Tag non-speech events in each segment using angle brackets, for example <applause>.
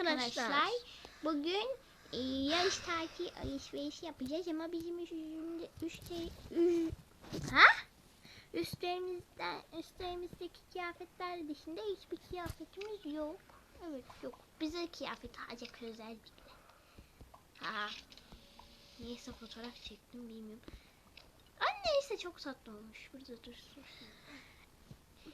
arkadaşlar. Bugün e, yarış tatil alışverişi yapacağız ama bizim üstümüzde üstte, ha? Üstlerimizden, üstlerimizdeki kıyafetler dışında hiçbir kıyafetimiz yok. Evet yok. Bize kıyafet alacak özellikle. Ha. Neyse fotoğraf çektim bilmiyorum. Ay neyse çok tatlı olmuş. Burada dursun.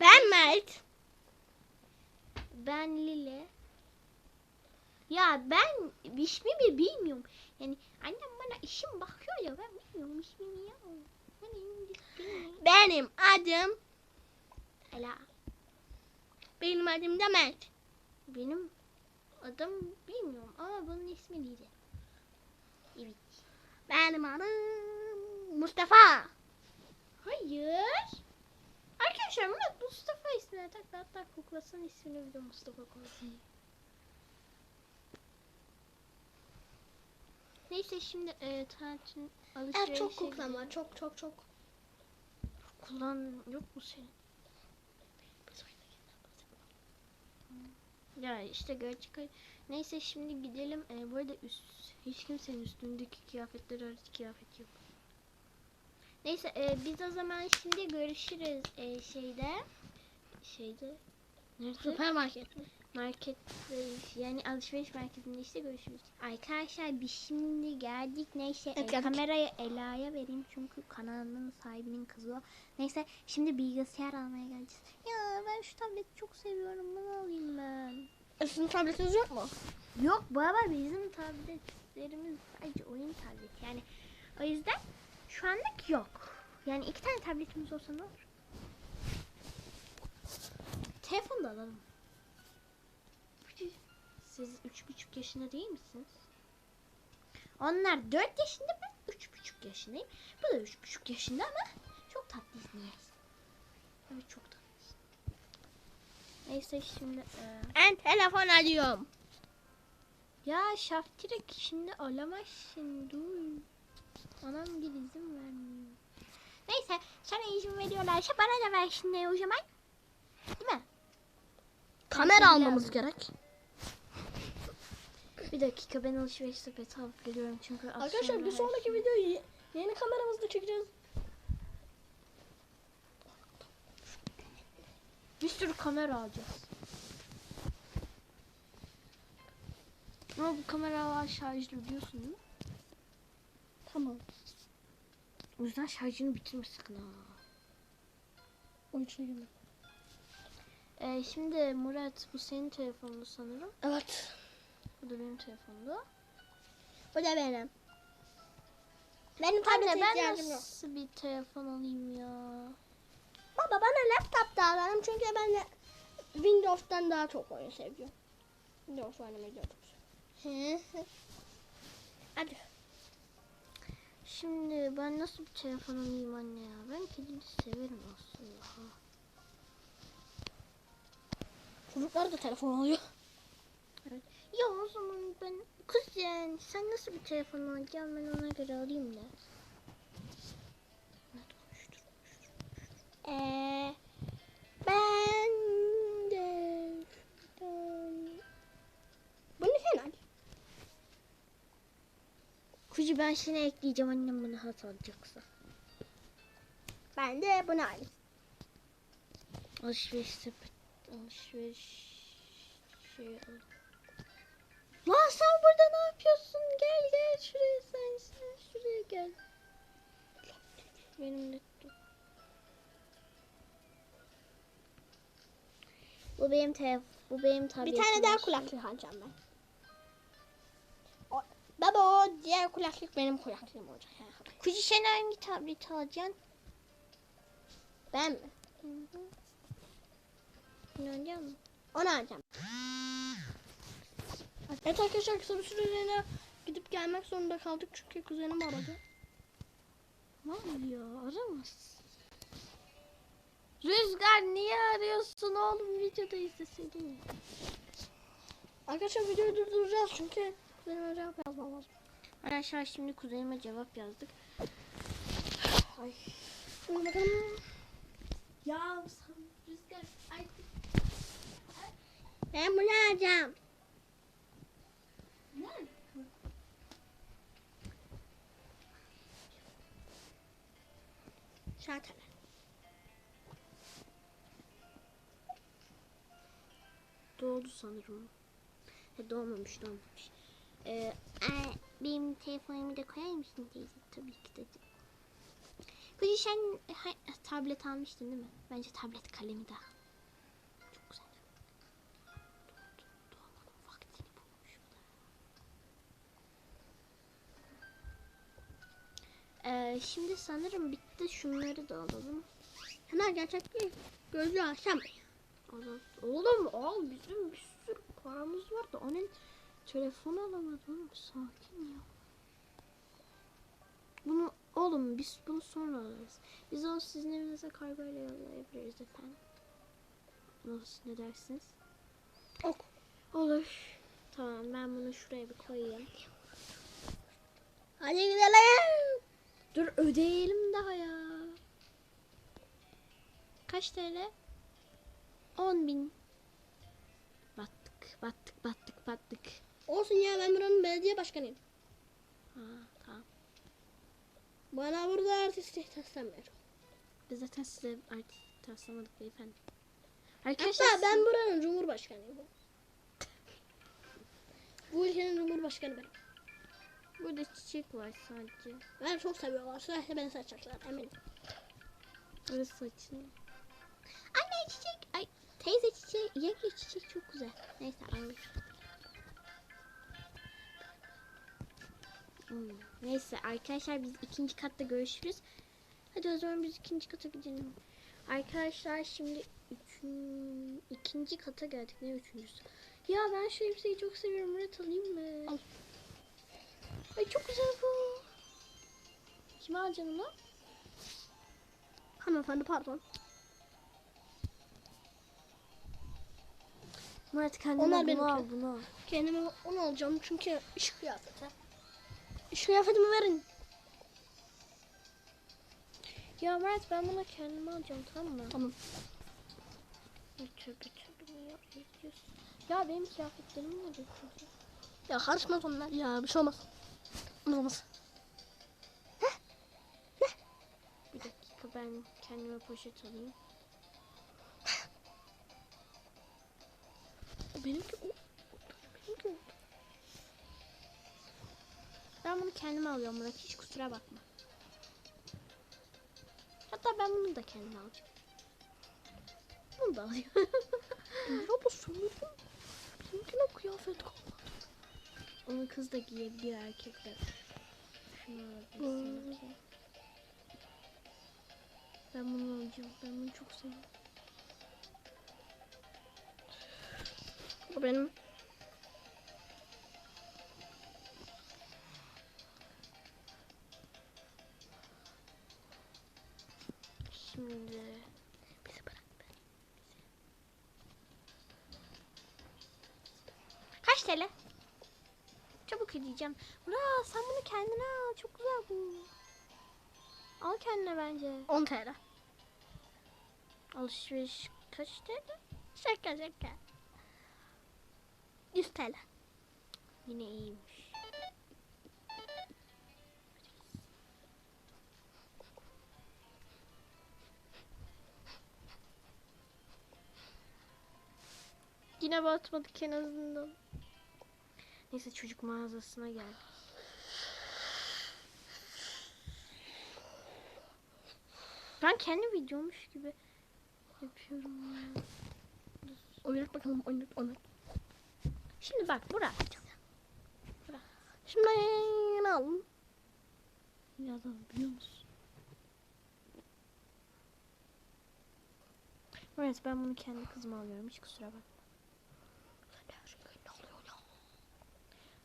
Ben Mert. Ben Lile. Ya ben ismimi bilmiyorum. Yani annem bana işim bakıyor ya ben bilmiyorum ismimi ya. Benim adım Ela. benim adım da Mert. Benim adım bilmiyorum ama bunun ismi Lile. Evet. Benim adım Mustafa. Hayır. Arkadaşlar Murat Mustafa ismine taktı hatta kuklasının ismini bile Mustafa koydu. Neyse şimdi e, tatil alışverişe Evet çok kuklam gidelim. Çok çok çok. Kullan yok mu senin? Ya işte gerçek Neyse şimdi gidelim. Ee, bu arada üst, hiç kimsenin üstündeki kıyafetler hariç kıyafet yok. Neyse e, biz o zaman şimdi görüşürüz e, şeyde. Şeyde. Nerede? Süpermarket mi? Markette yani alışveriş merkezinde işte görüşürüz. Arkadaşlar biz şimdi geldik. Neyse Evet, e, geldik. kamerayı Ela'ya vereyim çünkü kanalının sahibinin kızı o. Neyse şimdi bilgisayar almaya geleceğiz. Ya ben şu tableti çok seviyorum. Bunu alayım ben. E, Sizin tabletiniz yok mu? Yok baba bizim tabletlerimiz sadece oyun tableti. Yani o yüzden şu anlık yok. Yani iki tane tabletimiz olsa ne olur? Telefon da alalım. Siz üç buçuk yaşında değil misiniz? Onlar dört yaşında ben üç buçuk yaşındayım. Bu da üç buçuk yaşında ama çok tatlıyız niyeyse. Evet çok tatlıyız. Neyse şimdi... e, Ben telefon alıyorum. ya Şaftirek şimdi alamazsın dur. Anam bir izin vermiyor. Neyse sana izin veriyorlarsa bana da versinler o zaman. Değil mi? Kamera almamız gerek. Bir dakika ben alışveriş sepeti alıp geliyorum çünkü Arkadaşlar bir sonraki şey- videoyu ye- yeni kameramızla çekeceğiz. Bir sürü kamera alacağız. Ama bu kameralar şarjlı biliyorsun değil mi? Tamam. O yüzden şarjını bitirme sakın ha. Onun girme. Ee, şimdi Murat bu senin telefonun sanırım. Evet. Bu da benim telefonumdu. Bu da benim. Benim Anne tablete ben ihtiyacım yok. nasıl bir telefon alayım ya? Baba bana laptop da alalım çünkü ben de Windows'tan daha çok oyun seviyorum. Windows oynamayı daha çok seviyorum. Hadi. Şimdi ben nasıl bir telefon alayım anne ya? Ben kedini severim aslında. Çocuklar da telefon alıyor. Ya o zaman ben yani sen nasıl bir telefon alacaksın ben ona göre alayım da. Ee, ben de Bunu sen al. Kuzu ben seni ekleyeceğim annem bana hat alacaksa. Ben de bunu alayım. Alışveriş sepet alışveriş şey al. Lan sen burada ne yapıyorsun? Gel gel şuraya sen, sen şuraya gel. Benim de Bu benim telefon, bu benim tabletim. Bir tane daha kulaklık alacağım ben. O, baba o diğer kulaklık benim kulaklığım olacak. Kuzu sen hangi tableti alacaksın? Ben mi? Hı hı. Ne alacaksın? Onu alacağım. Evet arkadaşlar kısa bir süreliğine gidip gelmek zorunda kaldık çünkü kuzenim aradı. Ne oluyor? Aramaz. Rüzgar niye arıyorsun oğlum? Videoda izleseydin ya. Arkadaşlar videoyu durduracağız çünkü kuzenime cevap yazmam lazım. Arkadaşlar şimdi kuzenime cevap yazdık. Ay. Bakalım. Ya Rüzgar artık Ben bunu alacağım. Zaten. Doğdu sanırım. He, doğmamış doğmamış. Ee, e, benim telefonumu da koyar mısın teyze? Tabii ki dedim. Kuzi sen ha, tablet almıştın değil mi? Bence tablet kalemi daha. Ee, şimdi sanırım bitti. Şunları da alalım. Hemen gerçek değil. Gözü akşam. Oğlum, al bizim bir sürü paramız var da onun telefonu alamadı oğlum sakin ya. Bunu oğlum biz bunu sonra alırız. Biz onu sizin evinize kargoyla yollayabiliriz efendim. Nasıl ne dersiniz? Ok. Olur. Tamam ben bunu şuraya bir koyayım. Hadi gidelim. Ödeyelim daha ya. Kaç TL? 10 bin. Battık, battık, battık, battık. Olsun ya ben buranın belediye başkanıyım. Ha, tamam. Bana burada artistlik taslamıyor. Biz zaten size artık taslamadık beyefendi. Arkadaşlar Hatta ben buranın cumhurbaşkanıyım. Bu ülkenin cumhurbaşkanı benim. Burada çiçek var sadece. Ben çok seviyorlar. Sürekli beni saçacaklar eminim. Burası saçın. Anne çiçek. Ay teyze çiçek. Yenge çiçek çok güzel. Neyse alır. Hmm, Neyse arkadaşlar biz ikinci katta görüşürüz. Hadi o zaman biz ikinci kata gidelim. Arkadaşlar şimdi üçün, ikinci kata geldik. Ne üçüncüsü? Ya ben şu elbiseyi çok seviyorum. Murat alayım mı? Kime alacaksın onu? Hanımefendi pardon. Murat kendine Onlar bunu al bunu. Kendime onu alacağım çünkü iş kıyafeti. İş kıyafetimi verin. Ya Murat ben bunu kendime alacağım tamam mı? Tamam. Tövbe ya. benim kıyafetlerimi ne götürdü? Ya karışmaz onlar ya bir şey olmaz. Olmaz ben kendime poşet alayım. Benimki o. Benimki. Ben bunu kendime alıyorum Murat hiç kusura bakma. Hatta ben bunu da kendime alacağım. Bunu da alayım. <laughs> Ya bu sanırım. Bizimkine kıyafet kalmadı. Onu kız da giyebiliyor erkekler. Şunu alabilirsin. Ben bunu alacağım. Ben bunu çok seviyorum. Bu benim. Şimdi bizi bırak be. Kaç TL? Çabuk ödeyeceğim. Murat sen bunu kendine al. Çok güzel bu. Al kendine bence. 10 TL. Alışveriş kaç TL? Şaka şaka. 100 TL. Yine iyiymiş. Yine batmadık en azından. Neyse çocuk mağazasına geldik. Ben kendi videomuş gibi yapıyorum ya. Oynat bakalım oynat oynat. Şimdi bak Burak. Şimdi ne alalım? Ya da biliyor musun? Evet ben bunu kendi kızıma alıyorum hiç kusura bakma.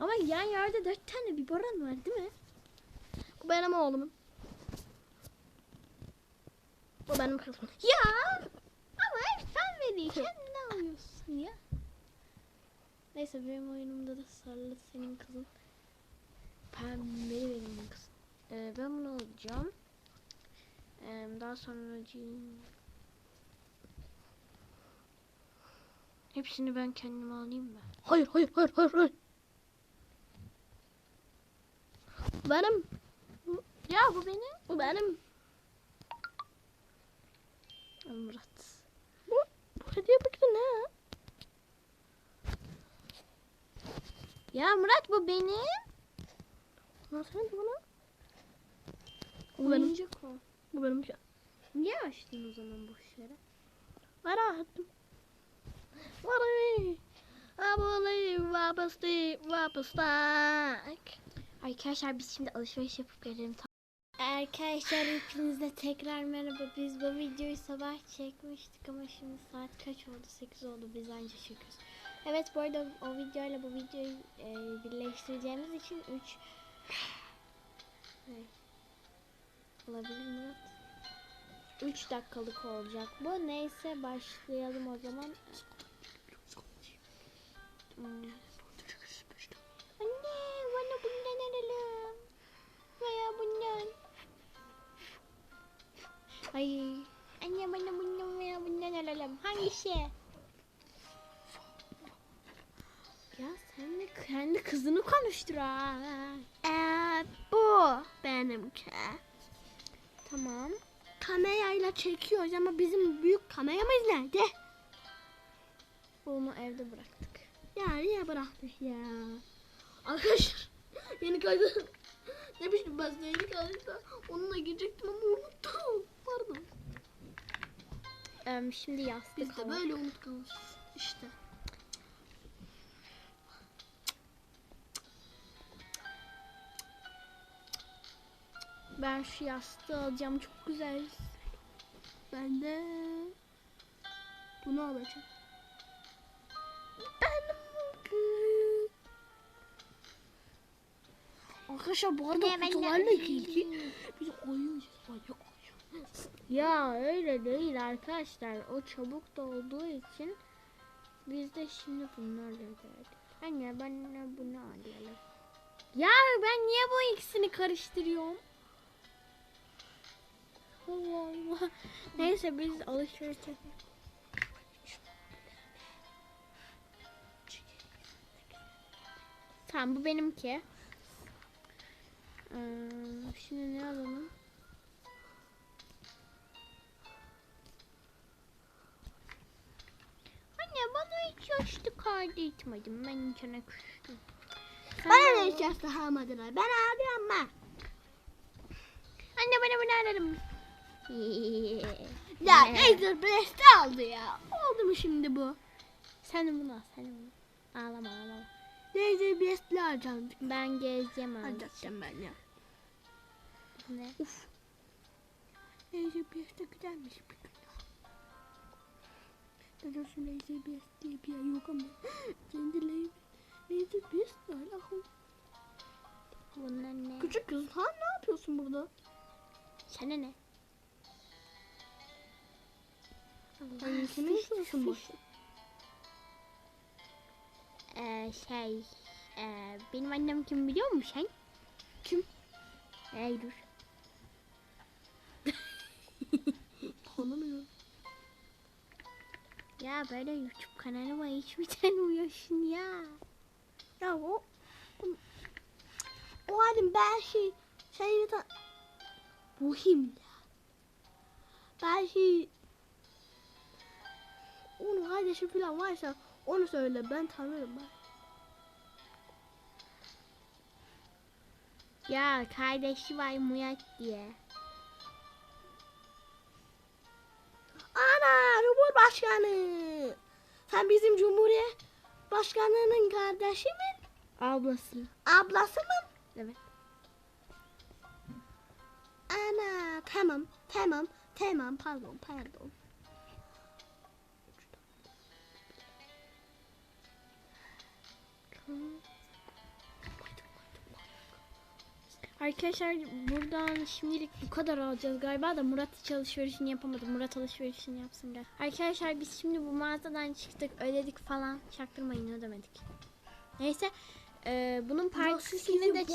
Ama yan yerde dört tane biberon var değil mi? Bu benim oğlumun. Bu benim kızım. Ya beni kendine alıyorsun ya. Neyse benim oyunumda da sarılı senin kızın. Pembeli benim kızım. Ee, ben bunu alacağım. Ee, daha sonra Hepsini ben kendime alayım mı? Hayır hayır hayır hayır hayır. Benim. Ya bu benim. Bu benim. Murat. Bu, bu hediye paketi ne? Ya Murat bu benim. Nasıl hediye bana? Bu benim. O. Bu benim şey. Niye açtın o zaman boş yere? Merak ettim. Varayım. Abone vapıstı vapıstak. Arkadaşlar biz şimdi alışveriş yapıp gelelim. Arkadaşlar hepinize tekrar merhaba. Biz bu videoyu sabah çekmiştik ama şimdi saat kaç oldu? 8 oldu. Biz anca çekiyoruz. Evet bu arada o videoyla bu videoyu e, birleştireceğimiz için 3 ne? Olabilir mi? 3 dakikalık olacak bu. Neyse başlayalım o zaman. Hmm. Ay. Anne bana bundan veya bundan alalım. Hangisi? Ya sen de kendi kızını konuştur ha. Ee, bu benimki. Tamam. Kamerayla çekiyoruz ama bizim büyük kameramız nerede? Bunu evde bıraktık. Ya niye bıraktık ya? Arkadaşlar yeni kaydı. Demiştim ben size yeni kaydı. Onunla girecektim ama unuttum. Pardon. Em, şimdi yastık Biz de böyle unutkanız. İşte. Ben şu yastığı alacağım. Çok güzel. Ben de bunu alacağım. Kız. Arkadaşlar bu arada ben kutularla ilgili biz. Manyak koyuyoruz. Ya öyle değil arkadaşlar. O çabuk dolduğu için biz de şimdi bunlarla geldik. Anne ben de bunu alalım. Ya ben niye bu ikisini karıştırıyorum? Allah Allah. Neyse biz alışveriş yapalım. Tamam bu benimki. Ee, şimdi ne alalım? Hiç yaşlı kartı içmedim. Ben içine küstüm. Bana ne içerse almadılar. Ben alıyorum ben. Anne bana bunu ararım. <laughs> Ya? Laser Blast aldı ya. Oldu mu şimdi bu? Sen bunu al, sen bunu. Ağlama ağlama. Laser Blast'le alacağım. Ben gezeceğim abi. Alacağım ben ya. Ne? Uf. Laser Blast da güzelmiş bir gün. Doğrusu Laser Blast diye bir yer yok ama. <gasps> Kendi Laser, laser Blast var. Ah, Bunlar ne? Küçük kız ha ne yapıyorsun burada? Sana ne? Ay, kimin sınıfın bu? Ee, şey, ee, benim annem kim biliyor musun sen? Kim? Ey Ya böyle YouTube kanalı var hiç mi tanımıyorsun ya? Ya o o halim belki şeyini ta Bohim ya. Belki onun kardeşi falan varsa onu söyle ben tanırım ben. Ya kardeşi var Murat diye. Cumhurbaşkanı. Sen bizim Cumhuriyet Başkanı'nın kardeşi mi? Ablası. Ablası mı? Evet. Ana tamam tamam tamam pardon pardon. Arkadaşlar buradan şimdilik bu kadar alacağız galiba da Murat hiç alışverişini yapamadı. Murat alışverişini yapsın gel. Arkadaşlar biz şimdi bu mağazadan çıktık ödedik falan. Çaktırmayın ödemedik. Neyse e, bunun partisini de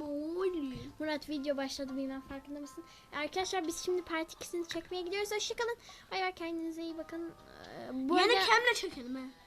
oğlum? Murat video başladı bilmem farkında mısın? Arkadaşlar biz şimdi part 2'sini çekmeye gidiyoruz. Hoşçakalın. Bay bay kendinize iyi bakın. Ee, bu Yine arada- çekelim he.